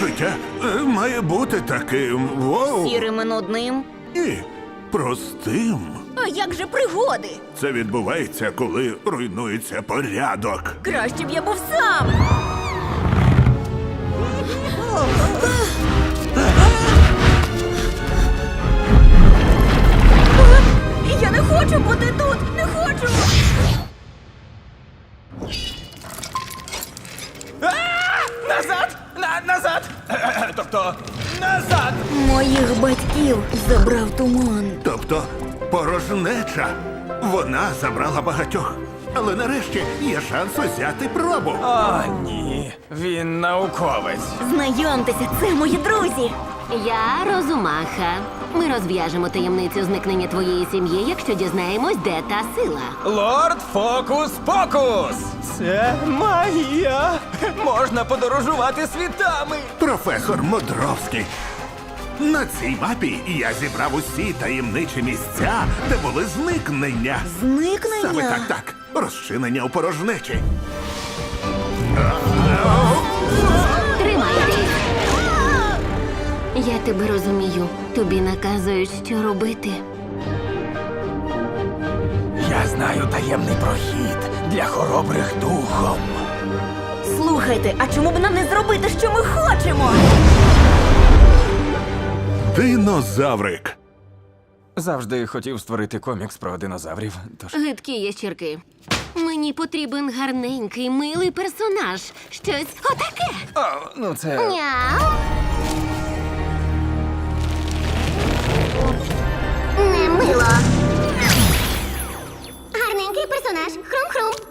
життя е, має бути таким. Воу. Сірим і нудним. Ні, простим. А як же пригоди? Це відбувається, коли руйнується порядок. Краще б я був сам. Тобто, назад! Моїх батьків забрав туман. Тобто порожнеча. Вона забрала багатьох. Але нарешті є шанс узяти пробу. О, ні. Він науковець. Знайомтеся, це мої друзі. Я Розумаха. Ми розв'яжемо таємницю зникнення твоєї сім'ї, якщо дізнаємось, де та сила. Лорд Фокус Покус! Це магія! Можна подорожувати світами! Професор Модровський. На цій мапі я зібрав усі таємничі місця, де були зникнення. Зникнення? Саме так, так. Розчинення у порожнечі. Тримайтесь! Я тебе розумію. Тобі наказують, що робити. Я знаю таємний прохід для хоробрих духом. Слухайте, а чому б нам не зробити, що ми хочемо? Динозаврик. Завжди хотів створити комікс про динозаврів. Тож Гидкі ящірки. Мені потрібен гарненький, милий персонаж. Щось отаке. О, ну це. Няу. Мило. Гарненький персонаж. Хрум-хрум.